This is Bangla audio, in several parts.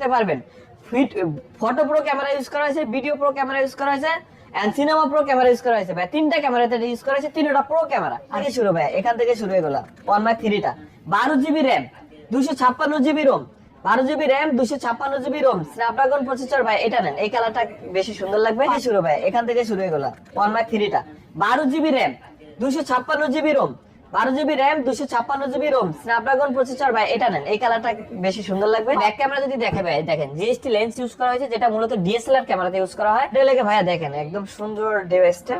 করতে পারবেন। Fit photo pro camera use করা হয়েছে ভিডিও প্রো ক্যামেরা ইউজ করা হয়েছে and cinema pro camera use করা হয়েছে। ভাই তিনটা ক্যামেরাতে ইউজ করা হয়েছে তিনটা প্রো ক্যামেরা আগে শুরু ভাই এখান থেকে শুরু হয়ে গেল ওয়ান বাই থ্রিটা বারো জিবি র্যাম দুশো ছাপ্পান্ন জিবি রোম বারো জিবি র্যাম দুশো ছাপ্পান্ন জিবি রোম স্ন্যাপড্রাগন প্রসেসর ভাই এটা নেন। এই কালারটা বেশি সুন্দর লাগবে। এই শুরু ভাই এখান থেকে শুরু হয়ে গেল ওয়ান বাই থ্রিটা বারো জিবি র্যাম দুশো ছাপ্পান্ন জিবি রোম বারো জিবি র্যাম দুশো ছাপ্পান্ন জিবি রোম স্ন্যাপড্রাগন প্রসেসর ভাই, এটা নেন। এই কালারটা বেশি সুন্দর লাগবে। ব্যাক ক্যামেরা যদি দেখে, ভাই, দেখেন, জিএসটি লেন্স ইউজ করা হয়েছে, যেটা মূলত ডিএসএলআর ক্যামেরাতে ইউজ করা হয়। এটা লেগে, ভাইয়া, দেখেন, একদম সুন্দর ডিভাইসটা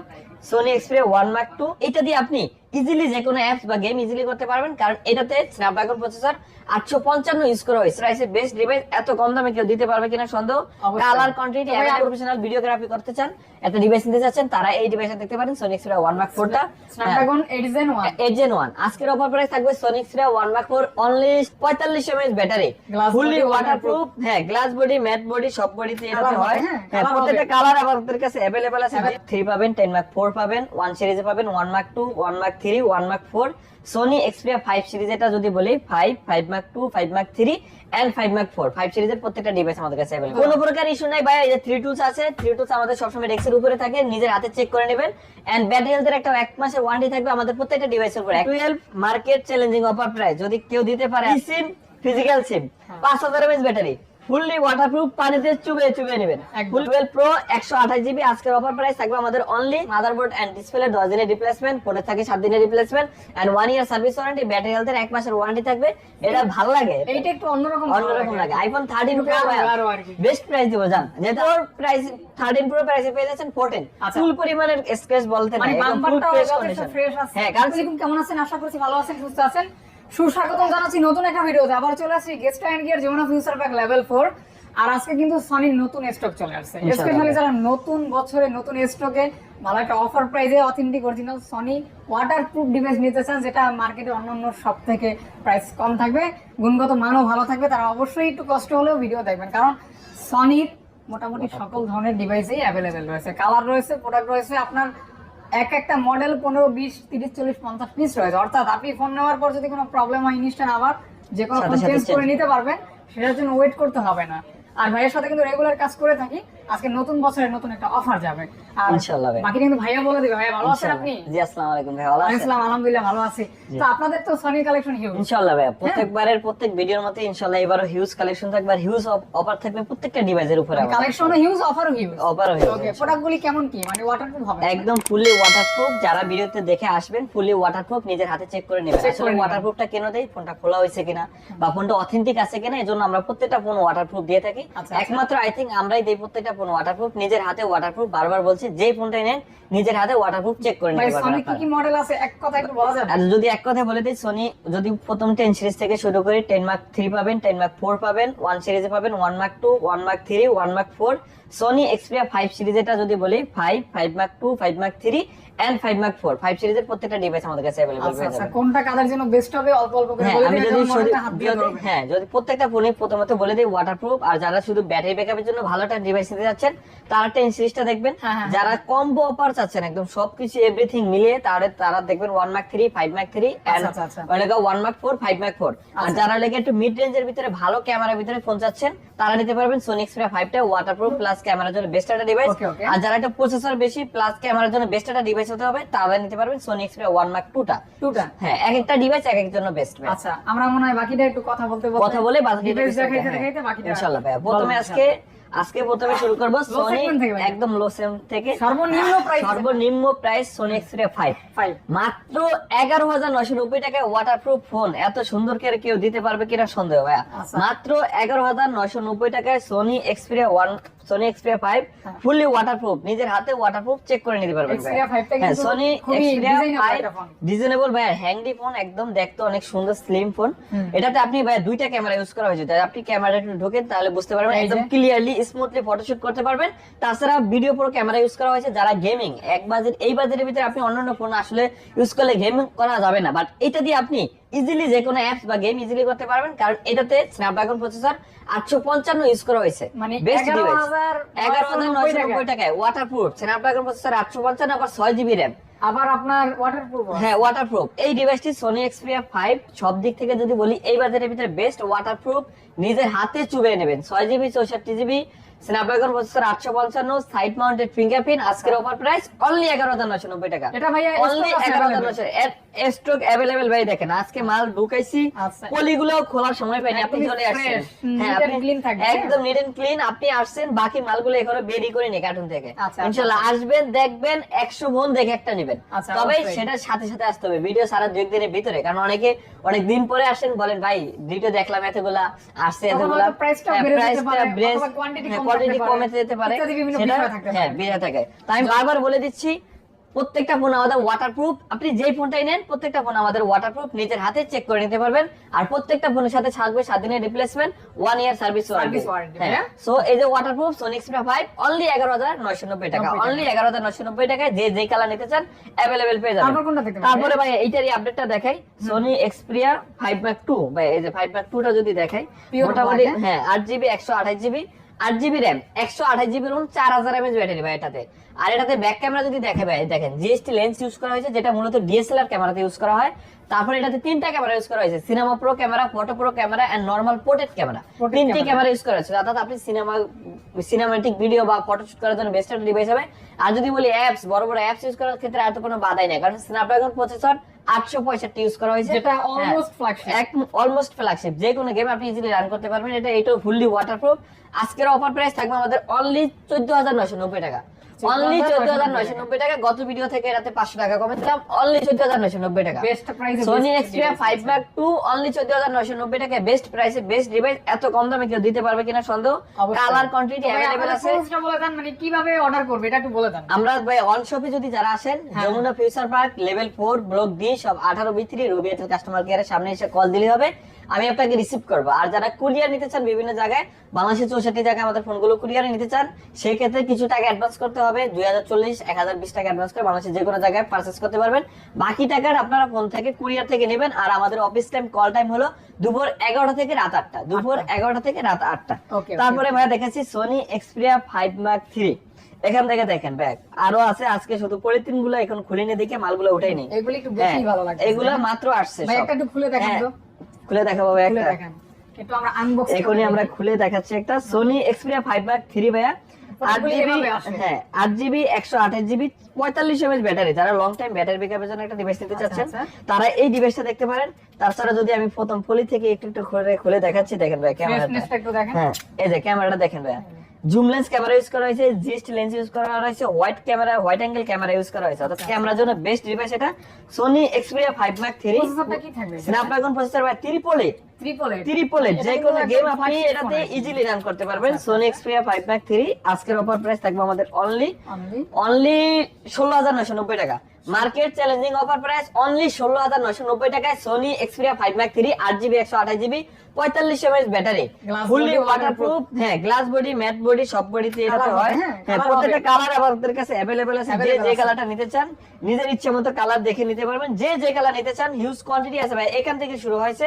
Sony Xperia one mark two এটা দিয়ে আপনি ইজিলি যে কোনো অ্যাপস বা গেম ইজিলি করতে পারবেন কারণ এটাতে স্ন্যাপড্রাগন প্রসেসর আটশো পঞ্চান্ন ইউজ করা হয়েছে। প্রাইসে বেস্ট ডিভাইস এত কম দামে কেউ দিতে পারবে কিনা সন্দেহ? কালার কন্টিনিউটি তবে প্রফেশনাল ভিডিওগ্রাফি করতে চান একটা ডিভাইস নিতে চাচ্ছেন তারা এই ডিভাইসটা দেখতে পারেন সোনি এক্সপিরিয়া ওয়ান মার্ক ফোরটা Snapdragon eight gen one eight gen one আজকের অফার প্রাইস থাকবে সোনিক সিরা ওয়ান মার্ক ফোর অনলি পঁয়তাল্লিশ এমএএচ ব্যাটারি ফুললি ওয়াটারপ্রুফ হ্যাঁ গ্লাস বডি ম্যাট বডি সব বডিতে Colour হয়। হ্যাঁ, হ্যাঁ প্রত্যেকটা কালার আমাদের কাছে অ্যাভেলেবল আছে। থ্রি পাবেন টেন মার্ক ফোর পাবেন ওয়ান সিরিজে পাবেন one mark two one mark three one mark four Sony Xperia five series এটা যদি বলি five five mark two five mark three and five mark four five সিরিজের প্রত্যেকটা ডিভাইস আমাদের কাছে অ্যাভেলেবল কোনো প্রকার ইস্যু নাই ভাই এই যে থ্রি টুলস আছে থ্রি টুলস আমাদের সবসময় ডেস্কের উপরে থাকে নিজের হাতে চেক করে নেবেন। এন্ড ব্যাটারি হেলথের একটা এক মাসের ওয়ারেন্টি থাকবে আমাদের প্রত্যেকটা ডিভাইসের উপরে। Twelve market challenging offer price যদি কেউ দিতে পারে সিম ফিজিক্যাল সিম পাঁচ হাজার ব্যাটারি ফুললি ওয়াটারপ্রুফ পানিতে চুবে চুবে নেবেন। টুয়েলভ প্রো একশো আঠাশ জিবি আজকের অফার প্রাইস থাকবে আমাদের অনলি মাদারবোর্ড এন্ড ডিসপ্লে দশ দিনের রিপ্লেসমেন্ট ফোনে থাকে সাত দিনের replacement and one year service warranty battery হেলথের এক মাসের ওয়ারেন্টি থাকবে। এটা ভালো লাগে। এইটা একটু অন্যরকম অন্যরকম লাগে। IPhone thirteen pro. Best price দিব জান। ওর প্রাইস থার্টিন প্রো প্রাইসে পেয়ে যাচ্ছেন ফোরটিন আচ্ছা। ফুল পরিমাণের স্ক্র্যাচ বলতে মানে হ্যাঁ কারণ কেমন আছেন? আশা করছি ভালো আছেন সুস্থ আছেন। সুস্বাগতম জানাচ্ছি নতুন একটা ভিডিওতে। আবার চলে আসছি গেস্ট অ্যান্ড গিয়ার যেমন ফিউচার প্যাক লেভেল ফোর আর আজকে কিন্তু সনির নতুন স্টক চলে আসছে। স্পেশালি যারা নতুন বছরে নতুন স্টকে ভালো একটা অফার প্রাইসে authentic original Sony waterproof device নিতে চান যেটা মার্কেটে অন্যান্য সব থেকে প্রাইস কম থাকবে গুণগত মানও ভালো থাকবে তারা অবশ্যই একটু কষ্ট হলেও ভিডিও দেখবেন। কারণ সনির মোটামুটি সকল ধরনের ডিভাইসেই অ্যাভেলেবেল রয়েছে। কালার রয়েছে প্রোডাক্ট রয়েছে আপনার এক একটা মডেল পনেরো বিশ তিরিশ চল্লিশ পঞ্চাশ পিস রয়েছে। অর্থাৎ আপনি ফোন নেওয়ার পর যদি কোনো প্রবলেম হয় ইনস্ট্যান্ট আবার যে কোনো ফোন চেঞ্জ করে নিতে পারবেন সেটার জন্য ওয়েট করতে হবে না। আর ভাইয়ের সাথে কিন্তু রেগুলার কাজ করে থাকি। আজকে নতুন বছরের নতুন একটা অফার যাবে। আর ইনশাআল্লাহ ভাই। বাকি কিন্তু ভাইয়া বলে দিবে। ভাইয়া ভালো আছেন আপনি? জি আসসালামু আলাইকুম ভাই ভালো আছেন? আসসালাম আলহামদুলিল্লাহ ভালো আছি। তো আপনাদের তো সনি কালেকশন হিউজ ইনশাআল্লাহ ভাই হ্যাঁ। প্রত্যেকবারের প্রত্যেক ভিডিওর মতো ইনশাআল্লাহ এবারও হিউজ কালেকশন থাকবে আর হিউজ অফার থাকবে প্রত্যেকটা ডিভাইসের উপরে কালেকশনও হিউজ অফারও হিউজ অফারও হিউজ ওকে প্রোডাক্টগুলি কেমন কি? মানে ওয়াটারপ্রুফ হবে একদম ওয়াটারপ্রুফ যারা ভিডিওতে দেখে আসবেন ফুলি ওয়াটারপ্রুফ নিজের হাতে চেক করে নেবেন। আসলে ওয়াটারপ্রুফটা কেন দেই? ফোনটা খোলা হয়েছে কিনা? বা ফোনটা অথেন্টিক আছে কিনা? এজন্য আমরা প্রত্যেকটা ফোন ওয়াটারপ্রুফ দিয়ে থাকি। আচ্ছা, আচ্ছা। একমাত্র আই থিঙ্ক আমরাই দেই প্রত্যেকটা ফোন ওয়াটারপ্রুফ নিজের হাতে ওয়াটারপ্রুফ বারবার বলছি যে ফোনটা নেন নিজের হাতে ওয়াটারপ্রুফ চেক করে নিতে পারবেন কি কি মডেল আছে? এক কথা একটু বলা যাবে? আর যদি এক কথা বলে দিই সোনি যদি প্রথম টেন সিরিজ থেকে শুরু করে টেন মার্ক থ্রি পাবেন টেন মার্ক ফোর পাবেন ওয়ান সিরিজে পাবেন one mark two one mark three one mark four Sony Xperia five series এটা যদি বলি five five mark two five mark three and five mark four five সিরিজের প্রত্যেকটা ডিভাইস আমাদের কাছে অ্যাভেলেবল হয়ে যাবে কোনটা কাদের জন্য বেস্ট হবে অল্প অল্প করে হ্যাঁ বলে আমি যদি যেমন শুধু- মডেলটা হাত দিয়ে যদি- ধরবে। হ্যাঁ যদি প্রত্যেকটা ফোনে প্রথমত বলে দিই ওয়াটারপ্রুফ আর যারা শুধু ব্যাটারি ব্যাকআপের জন্য ভালো একটা ডিভাইস নিতে যাচ্ছেন তারা টেন সিরিজটা দেখবেন হ্যাঁ, হ্যাঁ, যারা কম্বো অফার চাচ্ছেন একদম সবকিছু এভরিথিং মিলিয়ে তাহলে তারা দেখবেন one mark three five mark three. One mark four five mark four আর আচ্ছা। যারা লেগে একটু মিড রেঞ্জের ভিতরে ভালো ক্যামেরার ভিতরে ফোন চাচ্ছেন তারা নিতে পারবেন সোনি এক্সপিরিয়া ফাইভটা ওয়াটারপ্রুফ প্লাস ক্যামেরার জন্য বেস্ট একটা ডিভাইস. আর যারা একটা প্রসেসর বেশি প্লাস ক্যামেরার জন্য বেস্ট একটা ডিভাইস হতে হবে তারা নিতে পারবেন সোনি এক্সপিরিয়া ওয়ান মার্ক টুটা টুটা হ্যাঁ এক একটা ডিভাইস এক এক জন্য বেস্ট আচ্ছা আমরা মনে হয় বাকিটা একটু কথা বলতে কথা বলে বাকিটা ইনশাআল্লাহ ভাইয়া। প্রথমে আজকে আজকে প্রথমে শুরু করব সোনি। একদম লো সেম থেকে। সর্বনিম্ন প্রাইস সর্বনিম্ন প্রাইস সোনি এক্সপিরিয়া 5 মাত্র এগারো হাজার নয়শো নব্বই টাকায় ওয়াটারপ্রুফ ফোন এত সুন্দর করে কেউ দিতে পারবে কিনা সন্দেহ ভাইয়া। আচ্ছা। মাত্র এগারো হাজার নয়শো নব্বই টাকায় Sony Xperia one Sony Xperia. Fully waterproof নিজের হাতে ওয়াটারপ্রুফ চেক করে নিতে পারবেন Xperia 5 টা কিন্তু Sony Xperia. Designable handy phone একদম দেখতে অনেক সুন্দর স্লিম ফোন এটাতে আপনি ভাইয়া দুইটা ক্যামেরা ইউজ করা হয়েছে। আপনি ক্যামেরা একটু ঢোকেন তাহলে বুঝতে পারবেন একদম ক্লিয়ারলি স্মুথলি ফটোশুট করতে পারবেন। তাছাড়া ভিডিও প্রো ক্যামেরা ইউজ করা হয়েছে যারা গেমিং এক বাজেট এই বাজেটের ভিতরে আপনি অন্যান্য ফোন আসলে ইউজ করলে গেমিং করা যাবে না। বাট এটা দিয়ে আপনি ইজিলি যে কোনো অ্যাপস বা গেম ইজিলি করতে পারবেন কারণ এটাতে স্ন্যাপড্রাগন প্রসেসর আটশো পঞ্চান্ন ইউজ করা হয়েছে। মানে বেস্ট ডিভাইস 11,990 এগারো হাজার নয়শো নব্বই টাকায় ওয়াটারপ্রুফ স্ন্যাপড্রাগন প্রসেসর আটশো পঞ্চান্ন আবার ছয় জিবি র্যাম আবার আপনার ওয়াটারপ্রুফ হ্যাঁ ওয়াটারপ্রুফ এই ডিভাইসটি সোনি এক্সপিরিয়া ফাইভ সব দিক থেকে যদি বলি এই বাজারের ভিতরে বেস্ট ওয়াটারপ্রুফ নিজের হাতে চুবে নেবেন। ছয় জিবি চৌষট্টি জিবি স্ন্যাপড্রাগন প্রসেসর আটশো পঞ্চান্ন সাইড মাউন্টেড ফিঙ্গারপ্রিন্ট আজকের অফার প্রাইস অনলি এগারো হাজার নশো নব্বই টাকা। এটা ভাইয়া অনলি stock আছে এগারো হাজার নশো স্টক অ্যাভেলেবেল ভাই দেখেন আজকে মাল ঢুকাইছি আচ্ছা। পলিগুলো খোলার সময় পাইনি আপনি চলে আসছেন হ্যাঁ আপনি। একদম নিট এন্ড ক্লিন আপনি আসছেন বাকি মালগুলো এখনও বেরি করে কার্টুন থেকে। আচ্ছা, ইনশাআল্লাহ আসবেন দেখবেন একশো বোন দেখে একটা নেবেন। আচ্ছা, তবে। সেটার সাথে সাথে আসতে হবে ভিডিও সারা ভিতরে। কারণ অনেকে অনেক দিন পরে আসেন বলেন ভাই ভিডিও দেখলাম এতগুলা আসছে এতগুলা। টাও হ্যাঁ, বেড়ে যেতে পারে, হ্যাঁ, কম যেতে পারে। সেটা হ্যাঁ। থাকে। তাই আমি বারবার বলে দিচ্ছি প্রত্যেকটা ফোন আমাদের ওয়াটারপ্রুফ আপনি যেই ফোনটাই নেন প্রত্যেকটা ফোন আমাদের ওয়াটারপ্রুফ নিজের হাতে চেক করে নিতে পারবেন। আর প্রত্যেকটা ফোনের সাথে থাকবে সাত দিনের রিপ্লেসমেন্ট ওয়ান ইয়ার সার্ভিস হ্যাঁ। ভাইয়া। সো এই যে waterproof Sony extra five only এগারো হাজার নয়শো নব্বই টাকা। অনলি এগারো হাজার নয়শো নব্বই টাকায় যে যে কালার নিতে চান অ্যাভেলেবেল পেয়ে যাবেন। তারপর কোনটা দেখতে তারপরে ভাই এইটারই আপডেটটা দেখাই। Sony Xperia five mark two ভাই এই যে ফাইভ ম্যাক টুটা যদি দেখাই মোটামুটি হ্যাঁ। আট জিবি একশো আঠাশ জিবি আট জিবি র্যাম একশো আঠাশ জিবি রুম চার হাজার এমএচ ব্যাটারি ভাই এটাতে। আর এটাতে ব্যাক ক্যামেরা যদি দেখে ভাই দেখেন জিএসটি লেন্স ইউজ করা হয়েছে যেটা মূলত ডিএসএলআর ক্যামেরাতে ইউজ করা হয়। তারপরে এটাতে তিনটা ক্যামেরা ইউজ করা হয়েছে cinema pro camera photo pro camera and normal portrait camera তিনটি ক্যামেরা ইউজ করা হয়েছে। অর্থাৎ আপনি সিনেমা সিনেমাটিক ভিডিও বা ফটো শুট করার জন্য বেস্ট একটা ডিভাইস হবে। আর যদি বলি অ্যাপস বড় বড় অ্যাপস ইউজ করার ক্ষেত্রে এত কোনো বাধাই নেই কারণ স্ন্যাপড্রাগন প্রসেসর আটশো পঁয়ষট্টি ইউজ করা হয়েছে। যেটা অলমোস্ট ফ্ল্যাগশিপ অলমোস্ট ফ্ল্যাগশিপ যে কোনো গেম আপনি ইজিলি রান করতে পারবেন। এটা এটাও ফুললি ওয়াটারপ্রুফ আজকের অফার প্রাইস থাকবে আমাদের অনলি চোদ্দ হাজার নয়শো নব্বই টাকা। অনলি চোদ্দ হাজার নয়শো নব্বই টাকা। গত ভিডিও থেকে এটাতে পাঁচশো টাকা কমেছিলাম। অনলি চোদ্দ হাজার নয়শো নব্বই টাকা। Best price Sony best Xperia mark two only চোদ্দ হাজার নয়শো নব্বই টাকায় বেস্ট প্রাইসে বেস্ট ডিভাইস এত কম দামে কেউ দিতে পারবে কিনা সন্দেহ? কালার কোয়ান্টিটি তো ভাই, অ্যাভেলেবেল আপনাদের আছে। বলে দেন, মানে কীভাবে অর্ডার করবে এটা একটু বলে দেন। আমরা ভাই অন শপে যদি যারা আসেন। Jamuna future park level block D সব বি কাস্টমার কেয়ারের সামনে এসে কল দিলে হবে। আমি আপনাকে রিসিভ করব। আর যারা কুরিয়ার নিতে চান বিভিন্ন জায়গায় বাংলাদেশের চৌষট্টি জায়গায় আমাদের ফোনগুলো কুরিয়ারে নিতে চান সেই ক্ষেত্রে কিছু টাকা অ্যাডভান্স করতে হবে। দুই হাজার চল্লিশ এক হাজার বিশ টাকা অ্যাডভান্স করে বাংলাদেশের যে কোনো জায়গায় পারচেস করতে পারবেন। বাকি টাকার আপনারা ফোন থেকে কুরিয়ার থেকে নেবেন। আর আমাদের অফিস টাইম কল টাইম হলো দুপুর এগারোটা থেকে রাত আটটা। দুপুর এগারোটা থেকে রাত আটটা. তারপরে ভাইয়া দেখেছি Sony Xperia five mark three এখান থেকে দেখেন ব্যাগ আরও আছে। আজকে শুধু পলিথিনগুলো এখন খুলে নিয়ে দেখে মালগুলো উঠাই নেই। এগুলো একটু বেশি ভালো লাগছে এগুলো মাত্র আসছে ভাই একটা একটু খুলে দেখান হ্যাঁ, তো। খুলে দেখাবো একটা। কিন্তু আমরা আনবক্স এখনই আমরা খুলে দেখাচ্ছি একটা Sony Xperia five mark three ভাইয়া। আট জিবি হ্যাঁ আট জিবি একশো আঠাশ জিবি পঁয়তাল্লিশ এমএচ ব্যাটারি। যারা লং টাইম ব্যাটারি ব্যাকআপের জন্য একটা ডিভাইস নিতে আচ্ছা, চাচ্ছেন আচ্ছা। তারা এই ডিভাইসটা দেখতে পারেন। তাছাড়া যদি আমি প্রথম ফলি থেকে একটু একটু খুলে খুলে দেখাচ্ছি দেখেন ভাই ক্যামেরাটা। হ্যাঁ এই যে ক্যামেরাটা দেখেন ভাইয়া। জুম লেন্স ক্যামেরা ইউজ করা হয়েছে জিএসটি লেন্স ইউজ করা হয়েছে wide camera wide angle camera use করা হয়েছে। অর্থাৎ ক্যামেরার জন্য বেস্ট ডিভাইস এটা Sony Xperia five mark three Snapdragon processor eight triple eight যে কোনো গেম আপনি এটাতে ইজিলি রান করতে পারবেন। Sony Xperia five mark three আজকের অফার প্রাইস থাকবে আমাদের অনলি অনলি ষোলো হাজার নয়শো নব্বই টাকা। Market challenging offer price only ষোলো হাজার নয়শো নব্বই টাকায় Sony Xperia five mark three আট জিবি একশো আঠাশ জিবি পঁয়তাল্লিশ এমএচ ব্যাটারি। ফুললি ওয়াটারপ্রুফ হ্যাঁ গ্লাস বডি ম্যাট বডি সব বডিতে Colour হয়। হ্যাঁ, হ্যাঁ প্রত্যেকটা। কালার আমাদের কাছে অ্যাভেলেবেল আছে। যে যে কালারটা নিতে চান নিজের ইচ্ছে মতো কালার দেখে নিতে পারবেন। যে যে কালার নিতে চান হিউজ কোয়ান্টিটি আছে ভাই। এখান থেকে শুরু হয়েছে।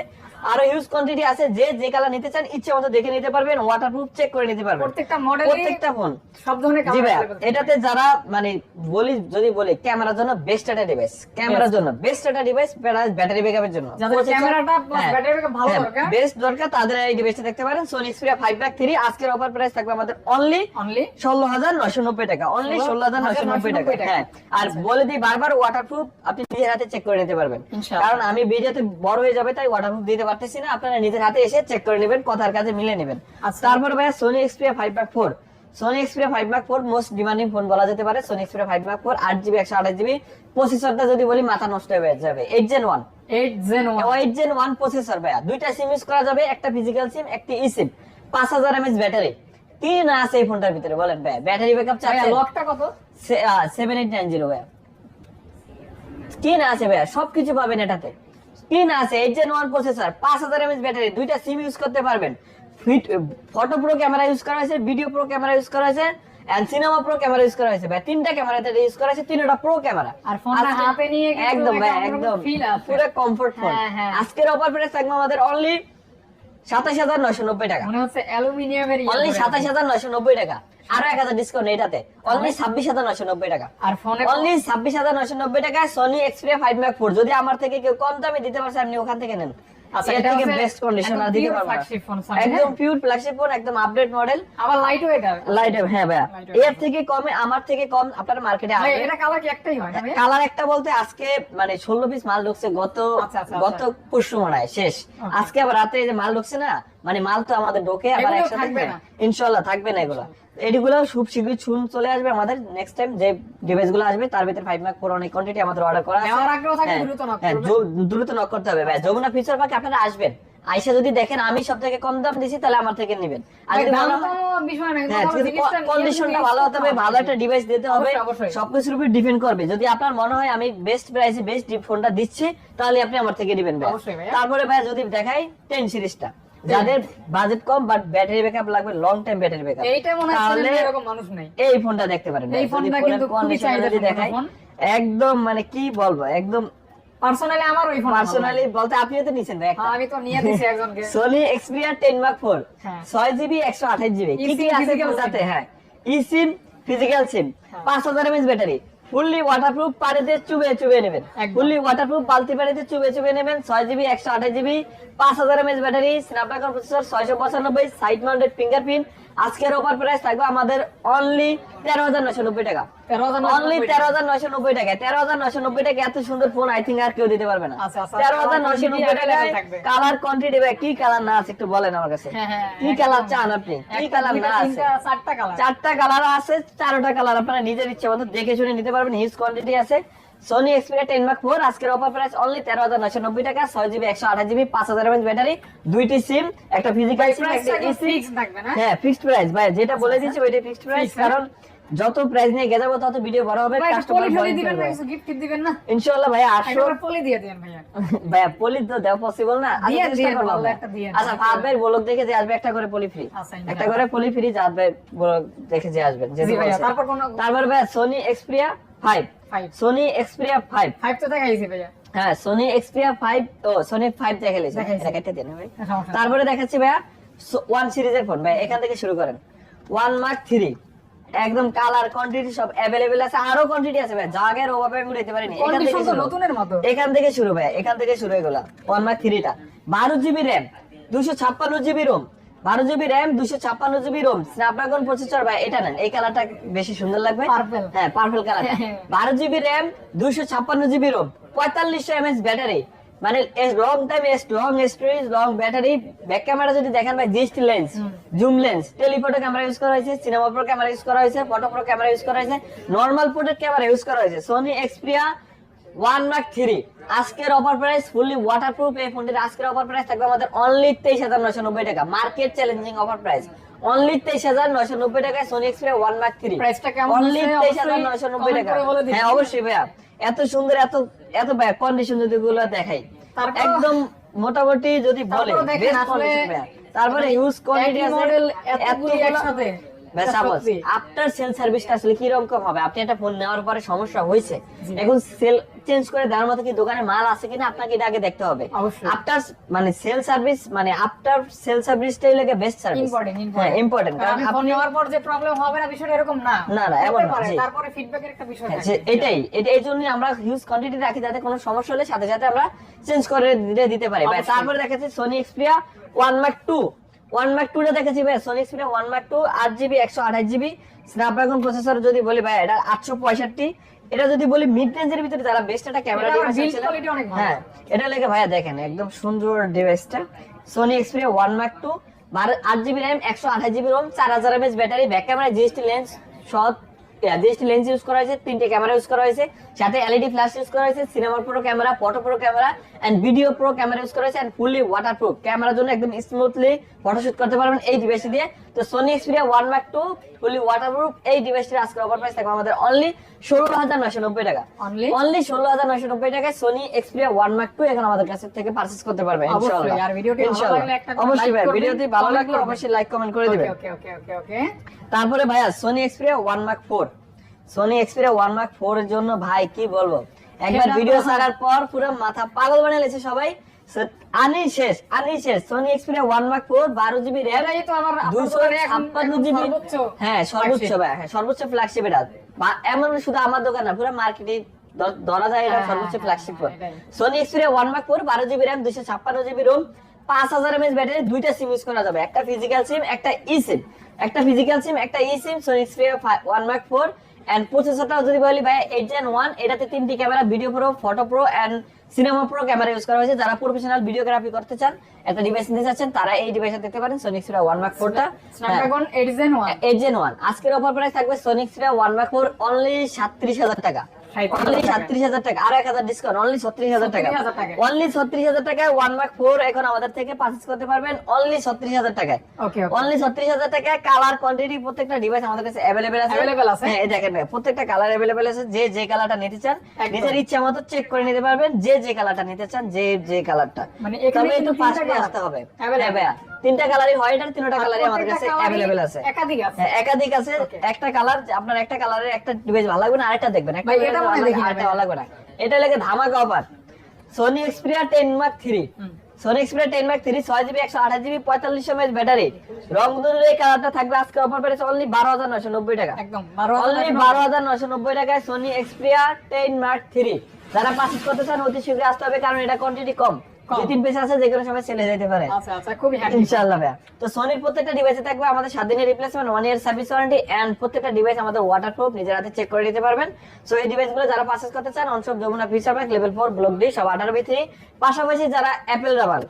আরও হিউজ কোয়ান্টিটি আছে। যে যে কালার নিতে চান ইচ্ছে মতো দেখে নিতে পারবেন ওয়াটারপ্রুফ চেক করে নিতে পারবেন। প্রত্যেকটা মডেলে প্রত্যেকটা ফোন সব ধরনের কালার এটাতে যারা মানে বলি যদি বলি ক্যামেরার জন্য বেস্ট একটা ডিভাইস ক্যামেরার জন্য। বেস্ট একটা ডিভাইস ব্যাটারি ব্যাকআপের জন্য। ক্যামেরাটা battery backup ভালো দরকার। বেস্ট দরকার তাদের এই ডিভাইসটা দেখতে পারেন। সোনি এক্সপিরিয়া ফাইভ ব্যাক থ্রি আজকের অফার প্রাইস থাকবে আমাদের অনলি অনলি ষোলো হাজার নয়শো নব্বই টাকা। অনলি ষোলো হাজার নয়শো নব্বই টাকা। 16,990 টাকা। হ্যাঁ। আর বলে দিই বারবার ওয়াটারপ্রুফ আপনি নিজের হাতে চেক করে নিতে পারবেন। কারণ আমি ভিডিওতে বড় হয়ে যাবে তাই ওয়াটারপ্রুফ দিতে পারতেছি না। আপনারা নিজের হাতে এসে চেক করে নেবেন কথার কাছে মিলে নেবেন। আচ্ছা। তারপর ভাইয়া Sony Xperia five back four Sony Xperia five back four most demanding phone বলা যেতে পারে। Sony Xperia five back four আট জিবি একশো আঠাশ জিবি প্রসেসরটা যদি বলি মাথা নষ্ট হয়ে যাবে। Eight gen one eight gen one eight gen one processor ভাইয়া। দুইটা সিম ইউজ করা যাবে একটা ফিজিক্যাল সিম একটি ই সিম পাঁচ হাজার এমএচ ব্যাটারি আছে এই ফোনটার ভিতরে বলেন ভাই ব্যাটারি ব্যাকআপ চাচ্ছে লকটা কত? সেভেন এইট নাইন জিরো ভাইয়া। কি না আছে ভাইয়া। সবকিছু পাবেন এটাতে। কি না আছে এইট জেন ওয়ান প্রসেসর পাঁচ হাজার এমএচ ব্যাটারি দুইটা সিম ইউজ করতে পারবেন। Fit photo pro camera use করা হয়েছে ভিডিও প্রো ক্যামেরা ইউজ করা হয়েছে and cinema pro camera use করা হয়েছে। ভাই তিনটা ক্যামেরাতে ইউজ করা হয়েছে তিনটা প্রো ক্যামেরা আর ফোনটা হাতে নিয়ে একদম ভাই একদম। পুরো কমফোর্ট ফোন হ্যাঁ, হ্যাঁ। আজকের অফার প্রাইস থাকবে আমাদের অনলি সাতাশ হাজার নয়শো নব্বই টাকা। মনে হচ্ছে অ্যালুমিনিয়ামের ইয়ে অনলি সাতাশ হাজার নয়শো নব্বই টাকা। আরও এক হাজার ডিসকাউন্ট এটাতে অনলি ছাব্বিশ হাজার নয়শো নব্বই টাকা। আর ফোনে অনলি ছাব্বিশ হাজার নয়শো নব্বই টাকায় Sony Xperia five mark four যদি আমার থেকে কেউ কম দামে দিতে পারছে আপনি ওখান থেকে নেন। আচ্ছা, এর থেকে বেস্ট কন্ডিশন আর দিতে পারব না। flagship phone Sony, একদম হ্যাঁ? পিওর ফ্ল্যাগশিপ ফোন একদম আপডেট মডেল আবার লাইট ওয়েট লাইট হ্যাঁ ভাইয়া। এর থেকে কমে আমার থেকে কম আপনার মার্কেটে আসবে। এটা কালার কি একটাই হয় কালার একটা বলতে আজকে মানে ষোলো পিস মাল ঢুকছে গত আচ্ছা, আচ্ছা, গত পরশু মনে হয় শেষ। আজকে আবার রাতে যে মাল ঢুকছে না মানে মাল তো আমাদের ঢোকে আবার একসাথে থাকবে ইনশাল্লাহ থাকবে না এগুলো। এগুলো খুব শীঘ্রই ছুন চলে আসবে আমাদের নেক্সট টাইম যে ডিভাইসগুলো আসবে তার ভিতরে ফাইভ ম্যাক ফোর অনেক কোয়ান্টিটি আমাদের অর্ডার করা হ্যাঁ, দ্রুত হ্যাঁ, দ্রুত নক করতে হবে ভাই। যমুনা ফিচার পার্কে আপনারা আসবেন। আইসা যদি দেখেন আমি সব থেকে কম দাম দিছি তাহলে আমার থেকে নেবেন। আর যদি দাম তো বিষয় না, কিন্তু হ্যাঁ কন্ডিশনটা ভালো হতে হবে ভালো একটা ডিভাইস দিতে হবে। সবকিছুর উপর ডিপেন্ড করবে। যদি আপনার মনে হয় আমি বেস্ট প্রাইসে বেস্ট ফোনটা দিচ্ছি তাহলে আপনি আমার থেকে ভাইয়া। তারপরে ভাই যদি দেখাই টেন সিরিজটা যাদের বাজেট কম বাট ব্যাটারি ব্যাকআপ লাগবে লং টাইম ব্যাটারি ব্যাকআপ এইটা মনে হচ্ছে তাহলে যে এরকম মানুষ নেই। এই ফোনটা দেখতে পারেন। এই ফোনটা কিন্তু খুবই চাহিদা দেখাই একদম মানে কি বলব একদম পার্সোনালি আমার ওই ফোন পার্সোনালি বলতে আপনিও তো নিছেন ভাই একটা। আমি তো নিয়ে দিছি একজনকে। Sony Xperia ten mark four হ্যাঁ। ছয় জিবি একশো আঠাশ জিবি কি কি আছে physical সাথে হ্যাঁ। ই সিম ফিজিক্যাল সিম হ্যাঁ। পাঁচ হাজার এমএস ব্যাটারি ফুললি ওয়াটারপ্রুফ পাড়েতে চুবে চুবে নেবেন। ফুললি ওয়াটারপ্রুফ বালতি পাড়েতে চুবে চুবে নেবেন ছয় জিবি একশো আঠাশ জিবি পাঁচ হাজার এমএস ব্যাটারি স্ন্যাপড্রাগন প্রসেসর ছয়শো পঁচানব্বই সাইড মাউন্টেড ফিঙ্গারপ্রিন্ট আজকের অফার প্রাইস থাকবে আমাদের অনলি তেরো হাজার নয়শো নব্বই টাকা। অনলি তেরো হাজার নয়শো নব্বই টাকা। তেরো হাজার নয়শো নব্বই টাকা এত সুন্দর ফোন আই থিঙ্ক আর কেউ দিতে পারবে না। আচ্ছা, আচ্ছা। তেরো হাজার নয়শো নব্বই থাকবে। কালার কোয়ান্টিটি ভাই কি কালার না আছে একটু বলেন আমার কাছে। হ্যাঁ, হ্যাঁ, কি কালার চান আপনি? কি কালার না আছে? চারটা কালার চারটা কালার আছে চারটা কালার আপনারা নিজের ইচ্ছে মতো দেখে শুনে নিতে পারবেন। হিউজ কোয়ান্টিটি আছে। Sony Xperia ten mark four আজকের অফার প্রাইস অনলি তেরো হাজার নয়শো নব্বই টাকা ছয় জিবি একশো আঠাশ জিবি পাঁচ হাজার এমএচ ব্যাটারি দুইটি সিম একটা ফিজিক্যাল সিম একটা না? হ্যাঁ ফিক্সড প্রাইস ভাই যেটা বলে দিচ্ছি ওইটাই ফিক্সড প্রাইস। কারণ যত প্রাইস নিয়ে গেজাবো তত ভিডিও বড় হবে ভাই কাস্টমার পলি দিবেন না কিছু গিফট দিবেন না? ইনশাআল্লাহ ভাই আসো। একেবারে পলি দিয়ে দিবেন ভাইয়া। ভাইয়া পলি তো দেওয়া পসিবল না আচ্ছা, চেষ্টা করব। আচ্ছা ফাহাদ ভাই বলক দেখে যে আসবে একটা করে পলি ফ্রি আচ্ছা, একটা করে পলি ফ্রি জাহাদ ভাই বলক দেখে যে আসবেন তারপর কোন তারপর ভাই Sony Xperia five five Sony Xperia five five তো দেখাইছি ভাইয়া। হ্যাঁ সোনি এক্সপিরিয়া ফাইভ ও সোনি ফাইভ দেখাইছে দেখাইছে। এটা কেটে দেন ভাই। তারপরে দেখাচ্ছি ভাইয়া ওয়ান সিরিজের ফোন ভাই এখান থেকে শুরু করেন। ওয়ান মার্ক থ্রি একদম কালার কোয়ান্টিটি সব অ্যাভেলেবেল আছে। আরও কোয়ান্টিটি আছে ভাই জাগের অভাবে আমি উঠাইতে পারিনি। এখান থেকে শুরু। নতুনের মতো। এখান থেকে শুরু ভাই এখান থেকে শুরু হয়ে গেল ওয়ান মার্ক থ্রিটা বারো জিবি র্যাম দুশো ছাপ্পান্ন জিবি রোম বারো জিবি র্যাম দুশো ছাপ্পান্ন জিবি রোম স্ন্যাপড্রাগন প্রসেসর ভাই এটা নেন। এই কালারটা বেশি সুন্দর লাগবে. হ্যাঁ পার্পল কালার হ্যাঁ। বারো জিবি র্যাম দুশো ছাপ্পান্ন জিবি রোম পঁয়তাল্লিশশো এমএস ব্যাটারি। মানে long time long storage long battery back camera যদি দেখেন ভাই GST lens zoom lens telephoto camera use করা হয়েছে সিনেমা প্রো ক্যামেরা ইউজ করা হয়েছে ফটো প্রো ক্যামেরা ইউজ করা হয়েছে নর্মাল পোর্ট্রেট ক্যামেরা ইউজ করা হয়েছে Sony Xperia one mark three আজকের অফার প্রাইস ফুললি ওয়াটারপ্রুফ এই ফোনটির আজকের অফার প্রাইস থাকবে আমাদের অনলি তেইশ হাজার নয়শো নব্বই টাকা। Market challenging offer price only তেইশ হাজার নয়শো নব্বই টাকায় Sony Xperia one mark three প্রাইসটা কেমন অনলি তেইশ হাজার নয়শো নব্বই টাকা। হ্যাঁ অবশ্যই ভাইয়া। এত সুন্দর এত এত ভাইয়া কন্ডিশন যদি গুলো দেখাই। একদম মোটামুটি যদি বলে তারপর ইউজ model এতগুলি এতগুলো- একসাথে। আফটার সেল সার্ভিসটা আসলে কি রকম হবে? আপনি একটা ফোন নেওয়ার পরে সমস্যা হয়েছে। এখন সেল চেঞ্জ করে দেওয়ার মতো কি দোকানে মাল আছে কিনা আপনাকে এটা আগে দেখতে হবে। আফটার মানে সেল সার্ভিস মানে আফটার সেল সার্ভিসটাই লাগে বেস্ট সার্ভিস ইম্পর্টেন্ট ইম্পর্টেন্ট কারণ আপনি নেওয়ার পর যে প্রবলেম হবে না বিষয়টা এরকম না। না, না, এমন না, তারপরে ফিডব্যাকের একটা বিষয় হ্যাঁ, থাকে। এটাই এটা এই আমরা হিউজ কোয়ান্টিটি রাখি যাতে কোনো সমস্যা হলে সাথে সাথে আমরা চেঞ্জ করে দিতে পারি। তারপরে দেখাচ্ছি Sony Xperia one mark two one mark দেখেছি ভাই সোনি ওয়ান মার্ক টু আট জিবি একশো আঠাশ জিবি স্ন্যাপড্রাগন প্রসেসর যদি বলি ভাই এটা আটশো পঁয়ষট্টি এটা যদি বলি মিড রেঞ্জের ভিতরে যারা বেস্ট একটা ক্যামেরা ডিভাইস। হ্যাঁ এটা লেগে ভাইয়া দেখেন একদম সুন্দর ডিভাইসটা Sony Xperia one mark two আট জিবি র্যাম একশো আঠাশ জিবি রোম চার হাজার MS battery back camera GST lens সব জিএসটি লেন্স ইউজ করা হয়েছে, তিনটে ক্যামেরা ইউজ করা হয়েছে, সাথে এলইডি ফ্ল্যাশ ইউজ করা হয়েছে cinema pro camera photo pro camera and video pro camera use করা হয়েছে অ্যান্ড ফুললি ওয়াটারপ্রুফ ক্যামেরার জন্য একদম স্মুথলি ফটোশুট করতে পারবেন এই ডিভাইস দিয়ে। তো Sony Xperia one mark two fully waterproof এই ডিভাইসটির আজকে অফার প্রাইস থাকবে আমাদের অনলি ষোলো হাজার নয়শো নব্বই টাকা। অনলি ষোলো হাজার নয়শো নব্বই টাকায় Sony Xperia one mark two এখন আমাদের কাছে থেকে পারচেস করতে পারবে অবশ্যই, ইনশাআল্লাহ। ভিডিওটি ভালো লাগলে অবশ্যই ভাই ভিডিওটি ভালো লাগলে অবশ্যই লাইক কমেন্ট করে দিবেন। ওকে তারপরে ভাইয়া Sony Xperia one mark four Sony Xperia one mark four এর জন্য ভাই কি বলব? একবার ভিডিও ছাড়ার পর পুরো মাথা পাগল বানিয়ে লেছে সবাই। আনি শেষ আনি শেষ। Sony Xperia one mark four বারো জিবি র্যাম তো আমার দুশো ছাপ্পান্ন জিবি হ্যাঁ সর্বোচ্চ হ্যাঁ সর্বোচ্চ ফ্ল্যাগশিপ এটা। এমন শুধু আমার দোকান না পুরো মার্কেটে ধরা যায় এটা হ্যাঁ, সর্বোচ্চ হ্যাঁ, ফ্ল্যাগশিপ ফোন এটাই। Sony Xperia one mark four বারো জিবি র্যাম দুশো ছাপ্পান্ন জিবি রোম পাঁচ হাজার এমএস ব্যাটারি দুইটা সিম ইউজ করা যাবে। একটা ফিজিক্যাল সিম একটা ই সিম একটা ফিজিক্যাল সিম একটা eSIM Sony Xperia one mark four and প্রসেসরটা যদি বলি ভাই এইট জেন ওয়ান এটাতে তিনটি camera video pro photo pro and cinema pro camera use করা হয়েছে। যারা প্রফেশনাল ভিডিওগ্রাফি করতে চান একটা ডিভাইস নিতে চাচ্ছেন তারা এই ডিভাইসটা দেখতে পারেন সোনিক সিরা ওয়ান মার্ক ফোরটা স্ন্যাপড্রাগন এইট জেন ওয়ান আজকের অফার প্রাইস থাকবে সোনিক সিরা ওয়ান ম্যাক ফোর অনলি সাতত্রিশ হাজার টাকা। টাকা। আর এক হাজার ডিসকাউন্ট অনলি ছত্রিশ হাজার টাকা। অনলি ছত্রিশ হাজার টাকায় ওয়ান মার্ক ফোর এখন আমাদের থেকে পারচেস করতে পারবেন অনলি ছত্রিশ হাজার টাকায়। অনলি ছত্রিশ হাজার টাকায় কালার কোয়ান্টিটি প্রত্যেকটা ডিভাইস আমাদের কাছে অ্যাভেলেবেল আছে। Available আছে? হ্যাঁ দেখেন প্রত্যেকটা কালার অ্যাভেলেবেল আছে যে যে কালারটা নিতে চান নিজের ইচ্ছা মতো চেক করে নিতে পারবেন যে যে কালারটা নিতে চান যে যে কালারটা মানে তবে একটু আসতে হবে। হ্যাঁ ভাইয়া, তিনটা কালারই হয় এটার তিনটা কালারই আমাদের কাছে colour-ই আছে। একাধিক আছে। হ্যাঁ, একাধিক আছে। একটা কালার আপনার একটা কালারের একটা ডিভাইস ভালো লাগবে না আরেকটা দেখবেন। একটা ভাই, এটা মনে দেখি আরেকটা ভালো লাগবে না। এটা লেগে ধামাকা offer Sony Xperia ten mark three হুম। Sony Xperia ten mark three ছয় জিবি একশো আঠাশ জিবি পঁয়তাল্লিশ এমএচ ব্যাটারি রং ধরে এই কালারটা থাকবে আজকে অফার প্রাইস অনলি বারো হাজার নয়শো নব্বই টাকা। একদম অনলি বারো হাজার নয়শো নব্বই টাকায় Sony Xperia ten mark three যারা পারচেস করতে চান অতি শীঘ্র আসতে হবে কারণ এটা কোয়ান্টিটি কম। দুই তিন পিস আছে যেগুলো সবাই সেলে যেতে পারে। আচ্ছা আচ্ছা খুবই হ্যান্ডি ইনশাআল্লাহ তো সোনির প্রত্যেকটা ডিভাইসে থাকবে আমাদের 7 দিনের replacement 1 year service warranty and প্রত্যেকটা ডিভাইস আমাদের ওয়াটারপ্রুফ নিজের হাতে চেক করে নিতে পারবেন। সো এই ডিভাইসগুলো যারা পারচেজ করতে চান অনসব যমুনা ব্যাংক লেভেল 4 ব্লক ডি সব 18 ভিতরে পাশাপাশি যারা অ্যাপেল রাবার